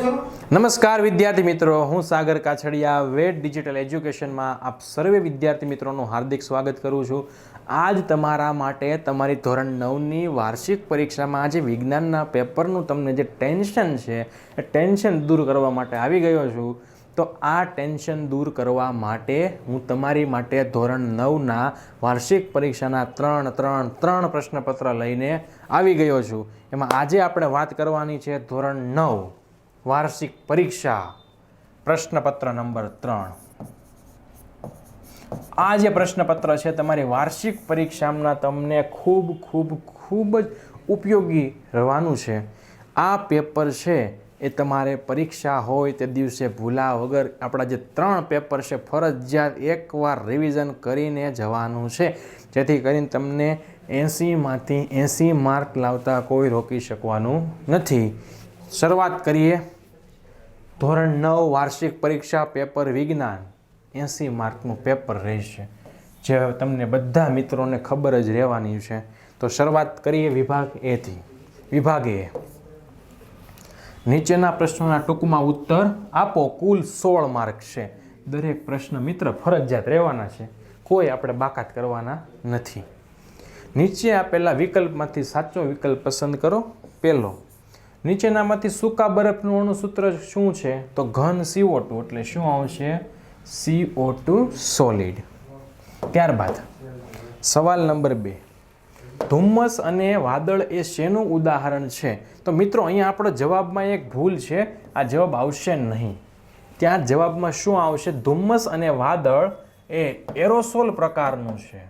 નમસ્કાર વિદ્યાર્થી મિત્રો, હું સાગર કાછડિયા વેટ ડિજિટલ એજ્યુકેશનમાં આપ સર્વે વિદ્યાર્થી મિત્રોનું હાર્દિક સ્વાગત કરું છું. આજ તમારા માટે તમારી ધોરણ નવની વાર્ષિક પરીક્ષામાં આજે વિજ્ઞાનના પેપરનું તમને જે ટેન્શન છે, એ ટેન્શન દૂર કરવા માટે આવી ગયો છું. તો આ ટેન્શન દૂર કરવા માટે હું તમારી માટે ધોરણ નવના વાર્ષિક પરીક્ષાના ત્રણ ત્રણ ત્રણ પ્રશ્નપત્ર લઈને આવી ગયો છું. એમાં આજે આપણે વાત કરવાની છે ધોરણ નવ. વાર્ષિક પરીક્ષા, પ્રશ્નપત્ર નંબર ત્રણ. આ જે પ્રશ્નપત્ર છે, તમારી વાર્ષિક પરીક્ષામાં તમને ખૂબ ખૂબ ખૂબ જ ઉપયોગી રહેવાનું છે. આ પેપર છે, એ તમારે પરીક્ષા હોય તે દિવસે ભૂલા વગર આપણા જે ત્રણ પેપર છે, ફરજિયાત એકવાર રિવિઝન કરીને જવાનું છે. જેથી કરીને તમને એંસીમાંથી એંસી માર્ક લાવતા કોઈ રોકી શકવાનું નથી. શરૂઆત કરીએ. ધોરણ નવ વાર્ષિક પરીક્ષા પેપર વિજ્ઞાન. એંસી માર્કનું પેપર રહેશે. જે તમને બધા મિત્રોને ખબર જ રહેવાની છે. તો શરૂઆત કરીએ વિભાગ એથી વિભાગ એ. નીચેના પ્રશ્નોના ટૂંકમાં ઉત્તર આપો. કુલ સોળ માર્ક છે. દરેક પ્રશ્ન મિત્ર ફરજિયાત રહેવાના છે. કોઈ આપણે બાકાત કરવાના નથી. નીચે આપેલા વિકલ્પમાંથી સાચો વિકલ્પ પસંદ કરો. પહેલો નીચેનામાંથી સૂકા બરફનું અણુસૂત્ર શું છે? તો ઘન સીઓ ટુ એટલે શું આવશે? સીઓ ટુ સોલિડ ત્યારબાદ, સવાલ નંબર બે. ધુમ્મસ અને વાદળ એ શેનું ઉદાહરણ છે? તો મિત્રો, અહીંયા આપણો જવાબમાં એક ભૂલ છે. આ જવાબ આવશે નહીં. ત્યાં જવાબમાં શું આવશે? ધુમ્મસ અને વાદળ એ એરોસોલ પ્રકારનું છે.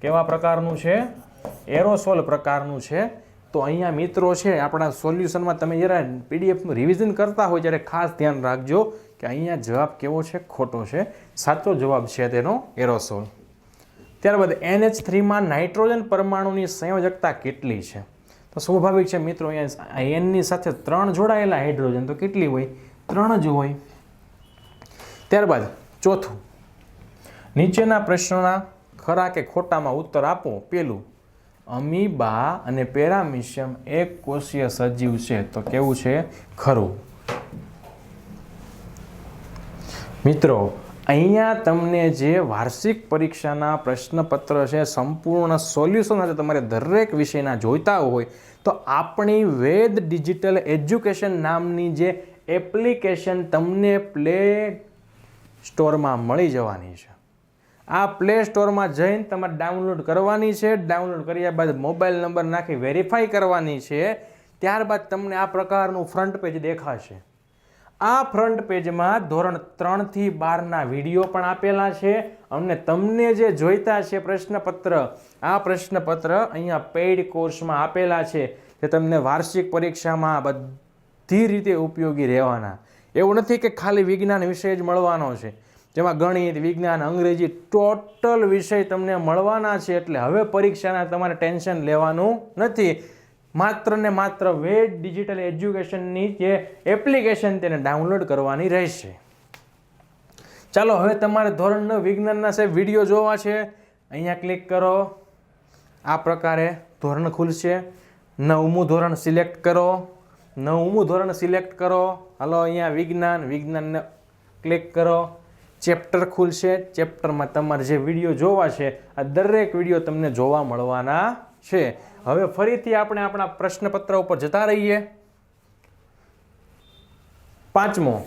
કેવા પ્રકારનું છે? એરોસોલ પ્રકારનું છે. તો અહીંયા મિત્રો છે, આપણા સોલ્યુશનમાં તમે જ્યારે પીડીએફનું રિવિઝન કરતા હોય ત્યારે ખાસ ધ્યાન રાખજો કે અહીંયા જવાબ કેવો છે, ખોટો છે. સાચો જવાબ છે તેનો એરોસોલ. ત્યારબાદ એનએચ થ્રીમાં નાઇટ્રોજન પરમાણુની સંયોજકતા કેટલી છે? તો સ્વાભાવિક છે મિત્રો, અહીંયા એનની સાથે ત્રણ જોડાયેલા હાઇડ્રોજન તો કેટલી હોય? ત્રણ જ હોય. ત્યારબાદ ચોથું. નીચેના પ્રશ્નોના ખરા કે ખોટામાં ઉત્તર આપો. પેલું અમીબા અને પેરામિશિયમ એક કોષીય સજીવ છે. તો કેવું છે? ખરું. મિત્રો, અહીંયા તમને જે વાર્ષિક પરીક્ષાના પ્રશ્નપત્ર છે, સંપૂર્ણ સોલ્યુશન સાથે તમારે દરેક વિષયના જોઈતા હોય, તો આપણી વેદ ડિજિટલ એજ્યુકેશન નામની જે એપ્લિકેશન તમને પ્લે સ્ટોરમાં મળી જવાની છે. આ પ્લે સ્ટોરમાં જઈને તમારે ડાઉનલોડ કરવાની છે. ડાઉનલોડ કર્યા બાદ મોબાઈલ નંબર નાખી વેરીફાઈ કરવાની છે. ત્યારબાદ તમને આ પ્રકારનું ફ્રન્ટ પેજ દેખાશે. આ ફ્રન્ટ પેજમાં ધોરણ ત્રણથી બારના વીડિયો પણ આપેલા છે. અને તમને જે જોઈતા છે પ્રશ્નપત્ર, આ પ્રશ્નપત્ર અહીંયા પેઇડ કોર્સમાં આપેલા છે જે તમને વાર્ષિક પરીક્ષામાં બધી રીતે ઉપયોગી રહેવાના. એવું નથી કે ખાલી વિજ્ઞાન વિષય જ મળવાનો છે. જેમાં ગણિત, વિજ્ઞાન, અંગ્રેજી ટોટલ વિષય તમને મળવાના છે એટલે હવે પરીક્ષાના તમારે ટેન્શન લેવાનું નથી. માત્ર ને માત્ર વેદ ડિજિટલ એજ્યુકેશનની જે એપ્લિકેશન તેને ડાઉનલોડ કરવાની રહેશે. ચાલો, હવે તમારે ધોરણ વિજ્ઞાનના સાહેબ વીડિયો જોવા છે. અહીંયા ક્લિક કરો. આ પ્રકારે ધોરણ ખુલશે. નવમું ધોરણ સિલેક્ટ કરો. નવમું ધોરણ સિલેક્ટ કરો. હાલો, અહીંયા વિજ્ઞાન, વિજ્ઞાનને ક્લિક કરો. ચેપ્ટર ખુલશે. ચેપ્ટરમાં તમારે જે વીડિયો જોવા છે, આ દરેક વીડિયો તમને જોવા મળવાના છે. હવે ફરીથી આપણે આપણા પ્રશ્નપત્ર ઉપર જતા રહીએ. પાંચમો,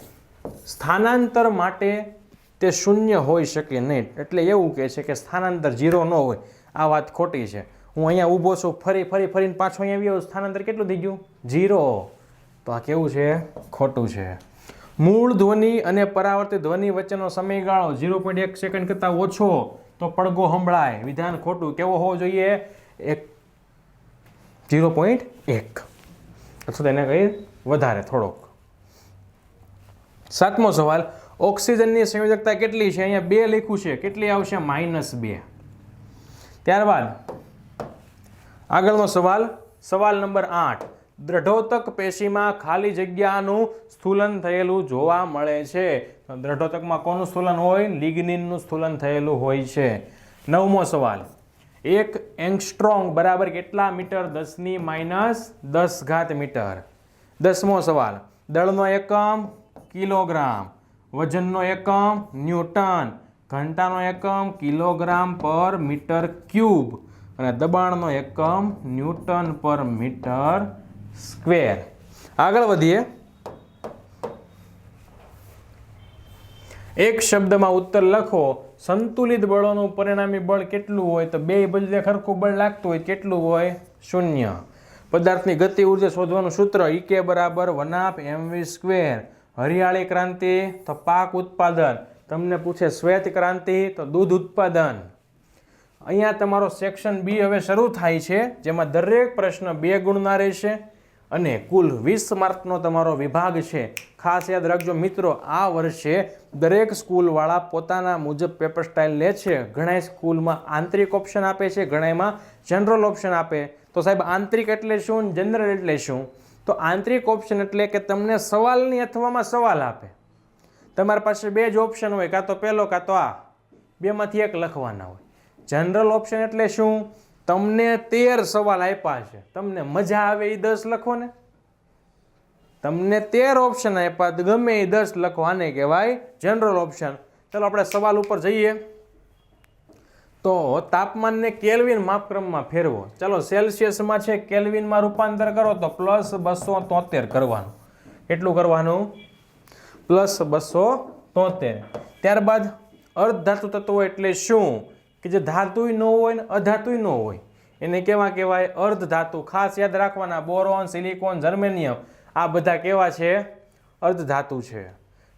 સ્થાનાંતર માટે તે શૂન્ય હોઈ શકે નહીં. એટલે એવું કહે છે કે સ્થાનાંતર ઝીરો ન હોય. આ વાત ખોટી છે. હું અહીંયા ઊભો છું, ફરી ફરી, ફરીને પાછો અહીંયા આવ્યો, સ્થાનાંતર કેટલું થઈ ગયું? ઝીરો. તો આ કેવું છે? ખોટું છે. મૂળ ધ્વનિ અને પરાવર્તિત ધ્વનિ વચ્ચેનો સમયગાળો ઝીરો પોઈન્ટ એક સેકન્ડ કરતાં ઓછો તો પડઘો સંભળાય. વિધાન ખોટું કેવો હોવો જોઈએ? એક ઝીરો પોઈન્ટ એક. અથવા તેને કહી વધારે થોડોક. સાતમો સવાલ, ઓક્સિજનની સંયોજકતા કેટલી છે? અહીંયા બે લખ્યું છે. કેટલી આવશે? માઇનસ બે. ત્યારબાદ આગળનો સવાલ સવાલ નંબર આઠ. દ્રઢોતક પેશીમાં ખાલી જગ્યાનું સ્થૂલન થયેલું જોવા મળે છે. દ્રઢોતકમાં કોનું સ્થૂલન હોય? લિગ્નિનનું સ્થૂલન થયેલું હોય છે. નવમો સવાલ. એક એંગસ્ટ્રોંગ બરાબર કેટલા મીટર? દસની માઇનસ દસ ઘાત મીટર. દસમો સવાલ. દળનો એકમ કિલોગ્રામ. વજનનો એકમ ન્યૂટન. ઘંટાનો એકમ કિલોગ્રામ પર મીટર ક્યુબ. અને દબાણનો એકમ ન્યૂટન પર મીટર સ્ક્વેર આગળ વધીએ. એક શબ્દમાં ઉત્તર લખો. સંતુલિત બળોનું પરિણામી બળ કેટલું હોય તો બે બદલે ખરખું બળ લાગતું હોય કેટલું હોય? શૂન્ય. પદાર્થની ગતિ ઊર્જા શોધવાનું સૂત્ર ઈકે બરાબર વન હાફ એમવી સ્ક્વેર હરિયાળી ક્રાંતિ, તો પાક ઉત્પાદન. તમને પૂછે શ્વેત ક્રાંતિ, તો દૂધ ઉત્પાદન. અહીંયા તમારો સેક્શન બી હવે શરૂ થાય છે, જેમાં દરેક પ્રશ્ન બે ગુણના રહેશે. અને કુલ વીસ માર્કનો તમારો વિભાગ છે. ખાસ યાદ રાખજો મિત્રો, આ વર્ષે દરેક સ્કૂલવાળા પોતાના મુજબ પેપર સ્ટાઇલ લે છે. ઘણા સ્કૂલમાં આંતરિક ઓપ્શન આપે છે, ઘણાયમાં જનરલ ઓપ્શન આપે. તો સાહેબ, આંતરિક એટલે શું, જનરલ એટલે શું? તો આંતરિક ઓપ્શન એટલે કે તમને સવાલની અથવામાં સવાલ આપે. તમારી પાસે બે જ ઓપ્શન હોય, કાં તો પહેલો, કાં તો આ. બેમાંથી એક લખવાના હોય. જનરલ ઓપ્શન એટલે શું? તમને તેર સવાલ આપ્યા છે. તમને મજા આવે એ દસ લખો ને તમને તેર ઓપ્શન આપ્યા ગમે એ દસ લખો. આને કહેવાય જનરલ ઓપ્શન ચલો આપણે સવાલ ઉપર જઈએ. તો તાપમાનને કેલ્વિન માપક્રમમાં ફેરવો. ચલો સેલ્સિયસમાં છે, કેલ્વિનમાં રૂપાંતર કરો તો પ્લસ બસો તોતેર કરવાનું. એટલું કરવાનું? પ્લસ બસો તોતેર. ત્યારબાદ અર્ધ ધાતુ તત્વો એટલે શું? કે જે ધાતુય ન હોય ને અધાતુય ન હોય, એને કેવા કહેવાય? અર્ધ ધાતુ. ખાસ યાદ રાખવાના, બોરોન, સિલિકોન, જર્મેનિયમ, આ બધા કેવા છે? અર્ધ ધાતુ છે.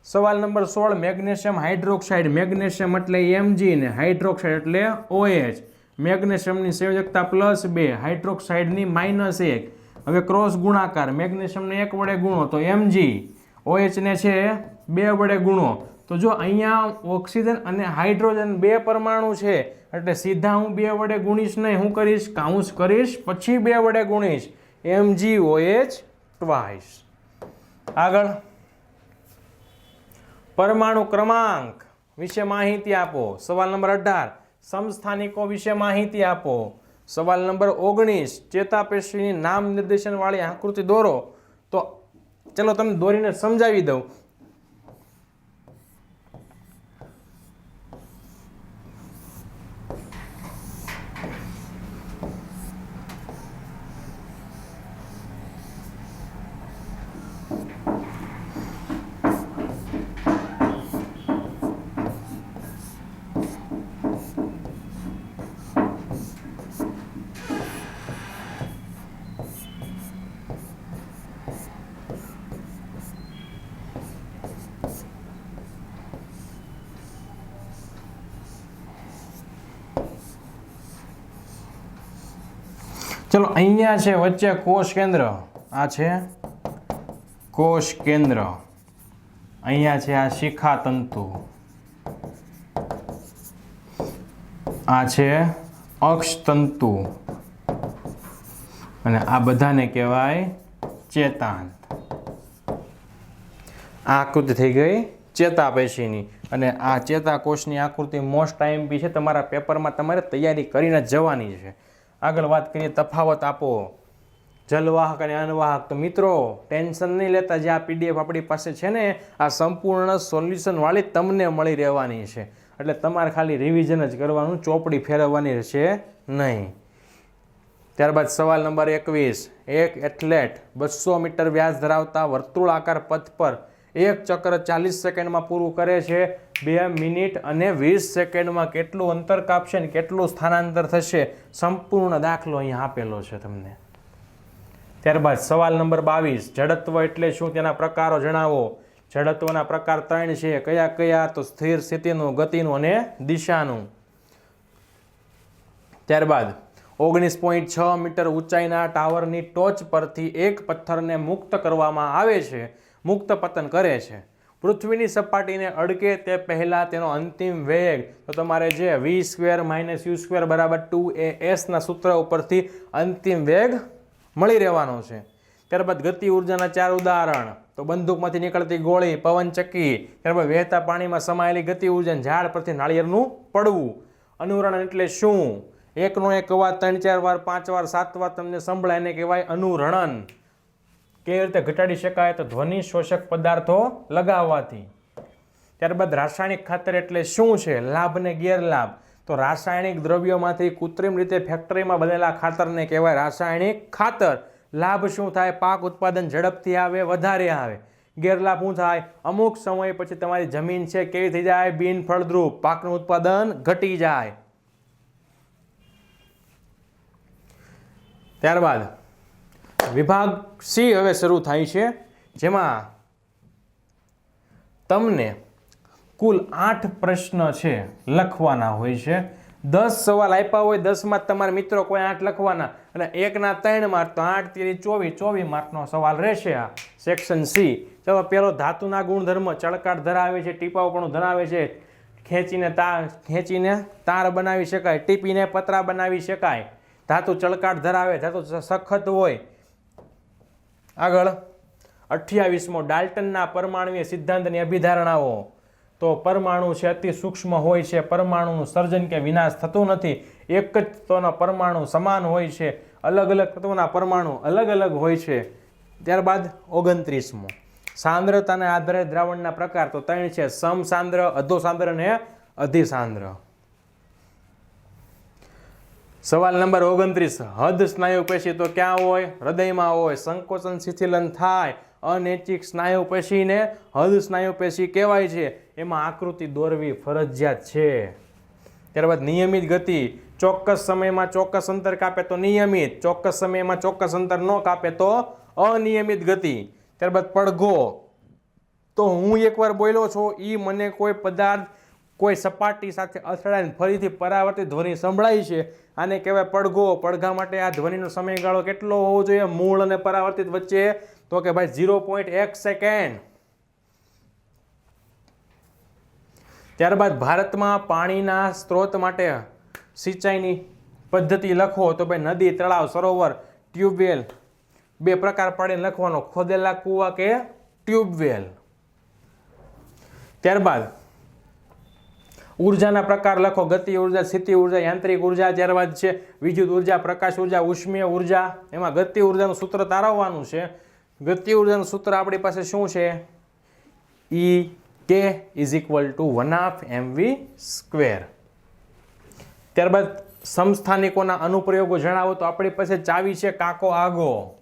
સવાલ નંબર સોળ, મેગ્નેશિયમ હાઇડ્રોક્સાઇડ. મેગ્નેશિયમ એટલે એમજી ને હાઇડ્રોક્સાઇડ એટલે ઓએચ મેગ્નેશિયમની સંયોજકતા પ્લસ બે, હાઇડ્રોક્સાઇડની માઇનસ એક. હવે ક્રોસ ગુણાકાર. મેગ્નેશિયમને એક વડે ગુણો તો એમજી ઓએચને છે બે વડે ગુણો. તો જો અહીંયા ઓક્સિજન અને હાઇડ્રોજન બે પરમાણુ છે, એટલે સીધા હું બે વડે ગુણીશ નહીં. હું કરીશ, કાઉન્સ કરીશ, પછી બે વડે ગુણીશ. ઓ ઓએચ ટ્વાઇસ આગળ. પરમાણુ ક્રમાંક વિશે માહિતી આપો. સવાલ નંબર અઢાર. સમસ્થાનિકો વિશે માહિતી આપો. સવાલ નંબર ઓગણીસ. ચેતાપેશીની નામ નિર્દેશનવાળી આકૃતિ દોરો. તો ચલો તમને દોરીને સમજાવી દઉં. ચલો, અહીંયા છે, વચ્ચે કોષ કેન્દ્ર. આ છે કોષ કેન્દ્ર. અહીંયા છે આ શિખા તંતુ આ છે અક્ષ તંતુ અને આ બધાને કહેવાય ચેતાંત. આ આકૃતિ થઈ ગઈ ચેતાપેશીની. અને આ ચેતાકોષની આકૃતિ મોસ્ટ ટાઈમ બી છે, તમારા પેપરમાં તમારે તૈયારી કરીને જવાની છે. આગળ વાત કરીએ, તફાવત આપો. જલવાહક અને અનવાહક તો મિત્રો, ટેન્શન નહીં લેતા જે આ પીડીએફ આપણી પાસે છે ને, આ સંપૂર્ણ સોલ્યુશનવાળી તમને મળી રહેવાની છે. એટલે તમારે ખાલી રિવિઝન જ કરવાનું, ચોપડી ફેરવવાની રહેશે નહીં. ત્યારબાદ સવાલ નંબર એકવીસ. એક એથ્લેટ બસો મીટર વ્યાસ ધરાવતા વર્તુળાકાર પથ પર એક ચક્ર ચાલીસ સેકન્ડમાં પૂરું કરે છે. બે મિનિટ અને વીસ સેકન્ડમાં કેટલું અંતર કાપશે ને કેટલું સ્થાનાંતર થશે, સંપૂર્ણ દાખલો અહીંયા આપેલો છે તમને. ત્યારબાદ સવાલ નંબર બાવીસ, જડત્વ એટલે શું? તેના પ્રકારો જણાવો. જડત્વના પ્રકાર ત્રણ છે. કયા કયા? તો સ્થિર સ્થિતિનું, ગતિનું અને દિશાનું. ત્યારબાદ, ઓગણીસ પોઈન્ટ છ મીટર ઊંચાઈના ટાવરની ટોચ પરથી એક પથ્થરને મુક્ત કરવામાં આવે છે. મુક્ત પતન કરે છે. પૃથ્વીની સપાટીને અડકે તે પહેલાં તેનો અંતિમ વેગ, તો તમારે જે V square minus U square બરાબર ટુ એ એસના સૂત્ર ઉપરથી અંતિમ વેગ મળી રહેવાનો છે. ત્યારબાદ ગતિ ઉર્જાના ચાર ઉદાહરણ, તો બંદૂકમાંથી નીકળતી ગોળી, પવનચક્કી, ત્યારબાદ વહેતા પાણીમાં સમાયેલી ગતિ ઊર્જા ઝાડ પરથી નાળિયેરનું પડવું. અનુરણ એટલે શું? એકનો એક અવાજ ત્રણ ચાર વાર, પાંચ વાર, સાત વાર તમને સંભળાય, એને કહેવાય અનુરણન. કેવી રીતે ઘટાડી શકાય તો ધ્વનિ શોષક પદાર્થો લગાવવાથી. ત્યારબાદ રાસાયણિક ખાતર એટલે શું છે? લાભ ને ગેરલાભ. તો રાસાયણિક દ્રવ્યોમાંથી કૃત્રિમ રીતે ફેક્ટરીમાં બનેલા ખાતરને કહેવાય રાસાયણિક ખાતર. લાભ શું થાય? પાક ઉત્પાદન ઝડપથી આવે, વધારે આવે. ગેરલાભ શું થાય? અમુક સમય પછી તમારી જમીન છે, કેવી થઈ જાય? બિન ફળદ્રુપ. પાકનું ઉત્પાદન ઘટી જાય. ત્યારબાદ વિભાગ સી હવે શરૂ થાય છે, જેમાં તમને કુલ આઠ પ્રશ્ન છે લખવાના હોય છે. દસ સવાલ આપ્યા હોય, દસમાં તમારા મિત્રો કોઈ આઠ લખવાના. અને એકના ત્રણ માર્ક તો આઠ તેરી ચોવીસ ચોવીસ માર્કનો સવાલ રહેશે આ સેક્શન સી ચલો, પેલો ધાતુના ગુણધર્મ ચળકાટ ધરાવે છે ટીપાઓપણું ધરાવે છે. ખેંચીને તાર ખેંચીને તાર બનાવી શકાય, ટીપીને પતરા બનાવી શકાય. ધાતુ ચળકાટ ધરાવે, ધાતુ સખત હોય આગળ અઠ્યાવીસમો, ડાલ્ટનના પરમાણુય સિદ્ધાંતની અભિધારણાઓ. તો પરમાણુ છે, અતિ સૂક્ષ્મ હોય છે, પરમાણુનું સર્જન કે વિનાશ થતું નથી. એક જ તત્વના પરમાણુ સમાન હોય છે, અલગ અલગ તત્વોના પરમાણુ અલગ અલગ હોય છે. ત્યારબાદ ઓગણત્રીસમો, સાંદ્રતાના આધારે દ્રાવણના પ્રકાર તો ત્રણ છે, સમસાંદ્ર, અધોસાંદ્ર અને અધિસાંદ્ર. સવાલ નંબર ઓગણત્રીસ. હદ સ્નાયુ પેશી તો ક્યાં હોય? હૃદયમાં હોય, સંકોચન શિથિલન થાય, અનૈચ્છિક સ્નાયુ પેશીને હદ સ્નાયુ પેશી કહેવાય છે. એમાં આકૃતિ દોરવી ફરજિયાત છે. ત્યારબાદ નિયમિત ગતિ. ચોક્કસ સમયમાં ચોક્કસ અંતર કાપે તો નિયમિત. ચોક્કસ સમયમાં ચોક્કસ અંતર ન કાપે તો અનિયમિત ગતિ. ત્યારબાદ પડઘો. તો હું એકવાર બોલ્યો છું એ મને કોઈ પદાર્થ કોઈ સપાટી સાથે અથડાઈને ફરીથી પરાવર્તિત ધ્વનિ સંભળાય છે. આને કહેવાય પડઘો. પડઘા માટે આ ધ્વનિનો સમયગાળો કેટલો હોવો જોઈએ? મૂળ અને પરાવર્તિત વચ્ચે. તો કે ભાઈ ઝીરો પોઈન્ટ એક સેકન્ડ. ત્યારબાદ ભારતમાં પાણીના સ્ત્રોત માટે સિંચાઈની પદ્ધતિ લખો. તો ભાઈ નદી, તળાવ, સરોવર, ટ્યુબવેલ. બે પ્રકાર પાડીને લખવાનો. ખોદેલા કૂવા કે ટ્યુબવેલ. ત્યારબાદ ઉર્જાના પ્રકાર લખો. ગતિ ઊર્જા, સ્થિતિ ઊર્જા, યાંત્રિક ઊર્જા, ત્યારબાદ છે વિદ્યુત ઊર્જા, પ્રકાશ ઊર્જા, ઉષ્મીય ઊર્જા. એમાં ગતિ ઉર્જાનું સૂત્ર તારવવાનું છે. ગતિ ઉર્જાનું સૂત્ર આપણી પાસે શું છે? E K is equal to one half M V square ત્યારબાદ સમસ્થાનિકોના અનુપ્રયોગો જણાવો તો આપણી પાસે ચાવી છે કાકો આગો.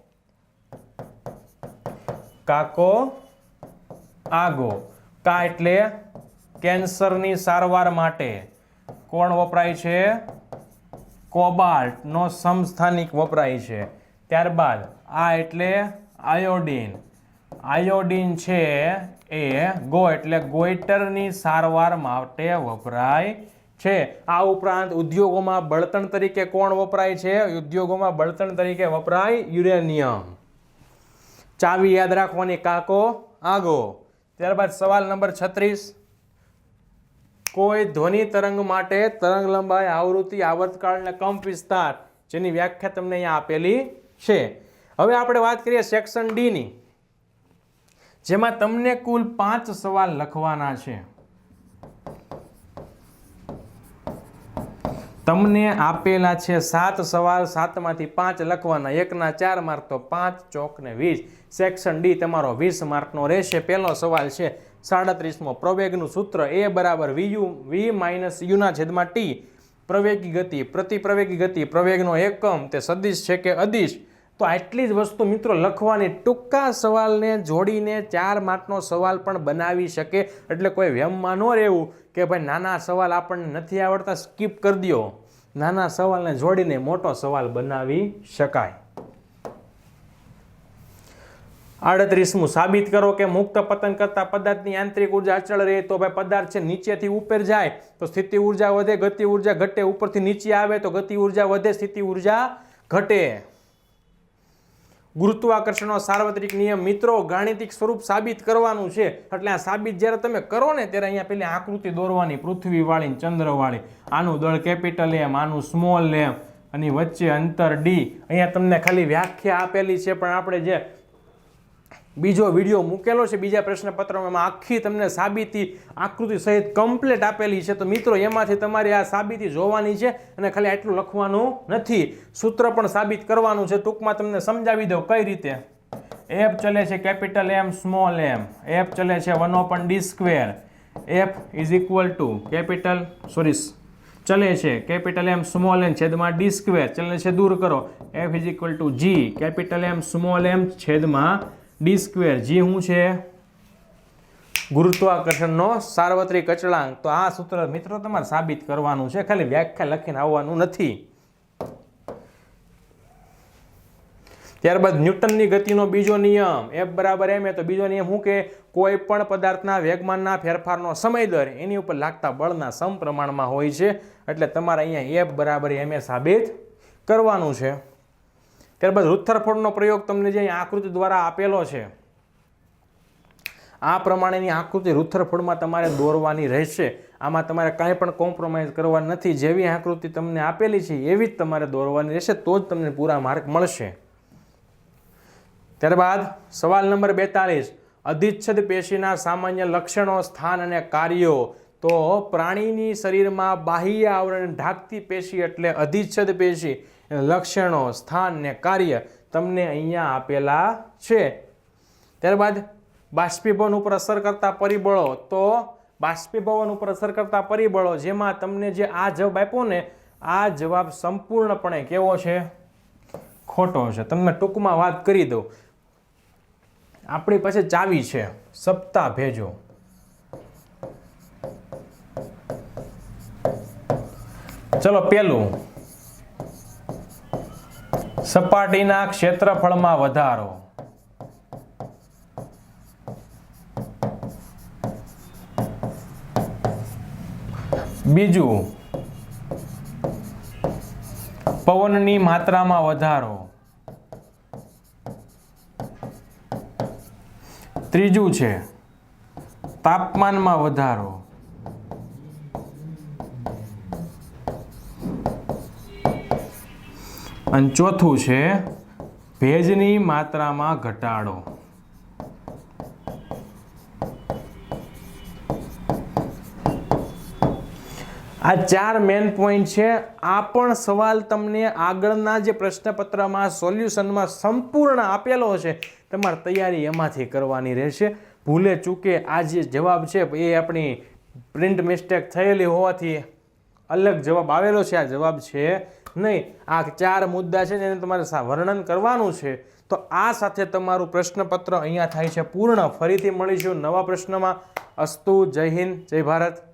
કાકો આગો. કા એટલે કેન્સરની સારવાર માટે કોણ વપરાય છે? કોબાલ્ટનો સમસ્થાનિક વપરાય છે. ત્યારબાદ આ એટલે આયોડીન. આયોડીન છે એ ગો એટલે ગોઈટરની સારવાર માટે વપરાય છે. આ ઉપરાંત ઉદ્યોગોમાં બળતણ તરીકે કોણ વપરાય છે? ઉદ્યોગોમાં બળતણ તરીકે વપરાય યુરેનિયમ. ચાવી યાદ રાખવાની કાકો, આગો. ત્યારબાદ સવાલ નંબર છત્રીસ. કોઈ ધ્વનિ તરંગ માટે તરંગ લંબાઈ આવૃત્તિ આવર્તકાળ અને કંપ વિસ્તાર, જેની વ્યાખ્યા તમને અહીંયા આપેલી છે. હવે આપણે વાત કરીએ સેક્શન ડીની જેમાં તમને કુલ પાંચ સવાલ લખવાના છે. તમને આપેલા છે સાત સવાલ, સાતમાંથી પાંચ લખવાના, એકના ચાર માર્ક તો પાંચ ચોક ને વીસ. સેક્શન ડી તમારો વીસ માર્કનો રહેશે. પહેલો સવાલ છે સાડત્રીસમો. પ્રવેગનું સૂત્ર એ બરાબર વી યુ, વી માઇનસ યુના છેદમાં ટી. પ્રવેગી ગતિ પ્રતિ પ્રવેગી ગતિ, પ્રવેગનો એકમ, તે સદિશ છે કે અદિશ? તો આટલી જ વસ્તુ મિત્રો લખવાની ટૂંકા સવાલને જોડીને ચાર માર્કનો સવાલ પણ બનાવી શકે. એટલે કોઈ વ્યમમાં ન રહેવું કે ભાઈ નાના સવાલ આપણને નથી આવડતા, સ્કીપ કરી દો નાના સવાલને જોડીને મોટો સવાલ બનાવી શકાય. આડત્રીસમું, સાબિત કરો કે મુક્ત પતન કરતા પદાર્થની આંતરિક ઊર્જા અચળ રહે તો ભાઈ પદાર્થ છે નીચેથી ઉપર જાય. તો સ્થિતિ ઊર્જા વધે, ગતિ ઊર્જા ઘટે, ઉપરથી નીચે આવે તો ગતિ ઊર્જા વધે, સ્થિતિ ઊર્જા ઘટે. ગુરુત્વાકર્ષણનો સાર્વત્રિક નિયમ મિત્રો ગાણિતિક સ્વરૂપ સાબિત કરવાનું છે. એટલે આ સાબિત જ્યારે તમે કરો ને ત્યારે અહીંયા પેલી આકૃતિ દોરવાની પૃથ્વીવાળી ચંદ્રવાળી આનું દળ કેપિટલ એમ, આનું સ્મોલ એમ, અને વચ્ચે અંતર ડી. અહીંયા તમને ખાલી વ્યાખ્યા આપેલી છે, પણ આપણે જે બીજો વીડિયો મૂકેલો છે, બીજા પ્રશ્નપત્રમાં આખી તમને સાબિતી આકૃતિ સહિત કમ્પ્લેટ આપેલી છે. તો મિત્રો, એમાંથી તમારે આ સાબિતી જોવાની છે અને ખાલી આટલું લખવાનું નથી. સૂત્ર પણ સાબિત કરવાનું છે. ટૂંકમાં તમને સમજાવી દઉં કઈ રીતે. એફ ચલે છે capital M small M F ચલે છે one upon D square. F is equal to capital sorry ચલે છે કેપિટલ એમ સ્મોલ એમ છેદમાં ડી સ્ક્વેર. ચલે છે દૂર કરો. F is equal to G capital M small M છેદમાં ડી સ્ક્વેર જી શું છે? ગુરુત્વાકર્ષણનો સાર્વત્રિક અચળાંક. તો આ સૂત્ર મિત્રો તમારે સાબિત કરવાનું છે. ખાલી વ્યાખ્યા લખીને આવવાનું નથી. ત્યારબાદ ન્યૂટનની ગતિનો બીજો નિયમ. એફ બરાબર એમ એ તો બીજો નિયમ શું કે? કોઈ પણ પદાર્થના વેગમાનના ફેરફારનો સમય દર એની ઉપર લાગતા બળના સમપ્રમાણમાં હોય છે. એટલે તમારે અહીંયા એફ બરાબર એમ સાબિત કરવાનું છે. ત્યારબાદ રુથરફોર્ડનો પ્રયોગ તમને જે આકૃતિ દ્વારા આપેલો છે, આ પ્રમાણેની આકૃતિ રુથરફોર્ડમાં તમારે દોરવાની રહેશે. આમાં તમારે કાંઈ પણ કોમ્પ્રોમાઇઝ કરવા નથી. જેવી આકૃતિ તમને આપેલી છે, એવી જ તમારે દોરવાની રહેશે, તો જ તમને પૂરા માર્ક મળશે. ત્યારબાદ સવાલ નંબર બેતાલીસ, અધિચ્છદ પેશીના સામાન્ય લક્ષણો, સ્થાન અને કાર્યો. તો પ્રાણીની શરીરમાં બાહ્ય આવરણ ઢાંકતી પેશી એટલે અધિચ્છદ પેશી. લક્ષણો, સ્થાન ને કાર્ય તમને અહીંયા આપેલા છે. ત્યારબાદ બાષ્પીભવન ઉપર અસર કરતા પરિબળો. તો બાષ્પીભવન ઉપર અસર કરતા પરિબળો જેમાં તમને જે આ જવાબ આપ્યો ને, આ જવાબ સંપૂર્ણપણે કેવો છે? ખોટો છે. તમને ટૂંકમાં વાત કરી દઉં. આપણી પાસે ચાવી છે. સપ્તાહ ભેજો. ચલો પેલું સપાટીના ક્ષેત્રફળમાં વધારો. બીજું પવનની માત્રામાં વધારો. ત્રીજું છે તાપમાનમાં વધારો. અને ચોથું છે, ભેજની માત્રામાં ઘટાડો. આ ચાર મેન પોઈન્ટ છે. આ પણ સવાલ તમને આગળના જે પ્રશ્નપત્રમાં, સોલ્યુશનમાં સંપૂર્ણ આપેલો છે તમારે તૈયારી એમાંથી કરવાની રહેશે. ભૂલે ચૂકે આ જે જવાબ છે, એ આપણી પ્રિન્ટ મિસ્ટેક થયેલી હોવાથી અલગ જવાબ આવેલો છે. આ જવાબ છે નહીં. આ ચાર મુદ્દા છે જેને તમારે વર્ણન કરવાનું છે. તો આ સાથે તમારું પ્રશ્નપત્ર અહીંયા થાય છે પૂર્ણ. ફરીથી મળીશું નવા પ્રશ્નમાં. અસ્તુ, જય હિન્દ, જય ભારત.